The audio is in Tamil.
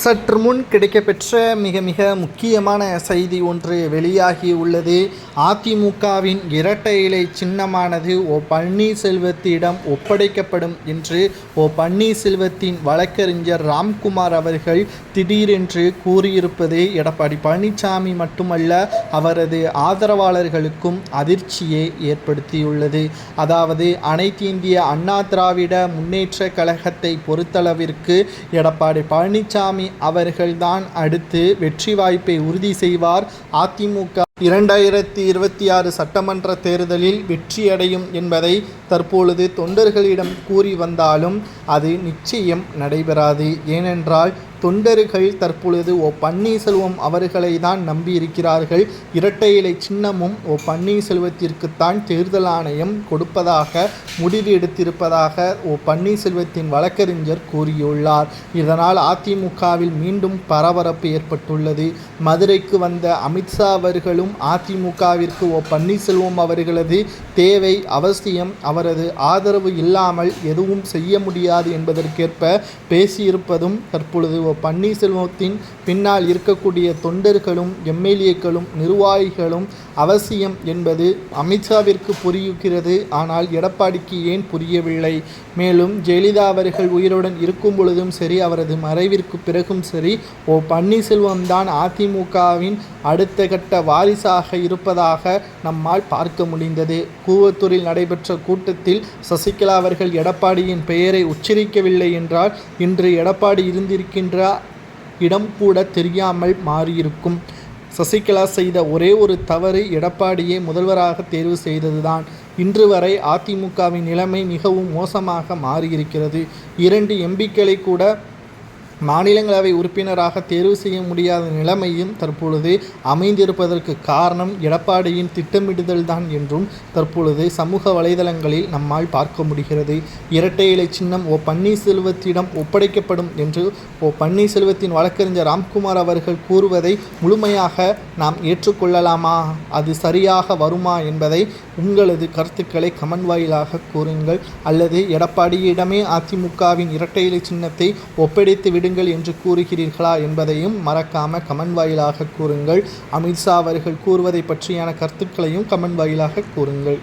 சற்று முன் கிடைக்கப்பெற்ற மிக மிக முக்கியமான செய்தி ஒன்று வெளியாகி உள்ளது. அதிமுகவின் இரட்டை இலை சின்னமானது ஓ பன்னீர்செல்வத்திடம் ஒப்படைக்கப்படும் என்று ஓ பன்னீர்செல்வத்தின் வழக்கறிஞர் ராம்குமார் அவர்கள் திடீரென்று கூறியிருப்பது எடப்பாடி பழனிசாமி மட்டுமல்ல அவரது ஆதரவாளர்களுக்கும் அதிர்ச்சியை ஏற்படுத்தியுள்ளது. அதாவது அனைத்து இந்திய அண்ணா திராவிட முன்னேற்ற கழகத்தை பொறுத்தளவிற்கு எடப்பாடி பழனிசாமி அவர்கள்தான் அடுத்து வெற்றி வாய்ப்பை உறுதி செய்வார். அதிமுக இரண்டாயிரத்தி இருபத்தி ஆறு சட்டமன்ற தேர்தலில் வெற்றியடையும் என்பதை தற்பொழுது தொண்டர்களிடம் கூறி வந்தாலும் அது நிச்சயம் நடைபெறாது. ஏனென்றால் தொண்டர்கள் தற்பொழுது ஓ பன்னீர்செல்வம் அவர்களை தான் நம்பியிருக்கிறார்கள். இரட்டை இலை சின்னமும் ஓ பன்னீர்செல்வத்திற்குத்தான் தேர்தல் ஆணையம் கொடுப்பதாக முடிவு எடுத்திருப்பதாக ஓ பன்னீர்செல்வத்தின் வழக்கறிஞர் கூறியுள்ளார். இதனால் அதிமுகவில் மீண்டும் பரபரப்பு ஏற்பட்டுள்ளது. மதுரைக்கு வந்த அமித்ஷா அவர்களும் அதிமுகவிற்கு ஓ பன்னீர்செல்வம் அவர்களது தேவை அவசியம். அவரது ஆதரவு இல்லாமல் எதுவும் செய்ய முடியாது என்பதற்கேற்ப பேசியிருப்பதும் தற்பொழுது ஓ பன்னீர்செல்வத்தின் பின்னால் இருக்கக்கூடிய தொண்டர்களும் எம்எல்ஏக்களும் நிர்வாகிகளும் அவசியம் என்பது அமித்ஷாவிற்கு புரியுகிறது ஆனால் எடப்பாடிக்கு ஏன் புரியவில்லை? மேலும் ஜெயலலிதா அவர்கள் உயிருடன் இருக்கும் பொழுதும் சரி அவரது மறைவிற்கு பிறகும் சரி ஓ பன்னீர்செல்வம் தான் அதிமுகவின் அடுத்த கட்ட வாரிசாக இருப்பதாக நம்மால் பார்க்க முடிந்தது. கூவத்தூரில் நடைபெற்ற கூட்டத்தில் சசிகலா அவர்கள் எடப்பாடியின் பெயரை உச்சரிக்கவில்லை என்றால் இன்று எடப்பாடி இருந்திருக்கின்ற இடம் கூட தெரியாமல் மாறியிருக்கும். சசிகலா செய்த ஒரே ஒரு தவறு எடப்பாடியை முதல்வராக தேர்வு செய்ததுதான். இன்று வரை அதிமுகவின் நிலைமை மிகவும் மோசமாக மாறியிருக்கிறது. இரண்டு எம்பிக்களை கூட மாநிலங்களவை உறுப்பினராக தேர்வு செய்ய முடியாத நிலைமையும் தற்பொழுது அமைந்திருப்பதற்கு காரணம் எடப்பாடியின் திட்டமிடுதல் தான் என்றும் தற்பொழுது சமூக வலைதளங்களில் நம்மால் பார்க்க முடிகிறது. இரட்டை இலை சின்னம் ஓ பன்னீர்செல்வத்திடம் ஒப்படைக்கப்படும் என்று ஓ பன்னீர்செல்வத்தின் வழக்கறிஞர் ராம்குமார் அவர்கள் கூறுவதை முழுமையாக நாம் ஏற்றுக்கொள்ளலாமா? அது சரியாக வருமா என்பதை உங்களது கருத்துக்களை கமெண்ட் வாயிலாக கூறுங்கள். அல்லது எடப்பாடியிடமே அதிமுகவின் இரட்டை இலை சின்னத்தை ஒப்படைத்து விடுங்கள் என்று கூறுகிறீர்களா என்பதையும் மறக்காம கமெண்ட் வாயிலாக கூறுங்கள். அமித்ஷா அவர்கள் கூறுவதை பற்றியான கருத்துக்களையும் கமெண்ட் வாயிலாக கூறுங்கள்.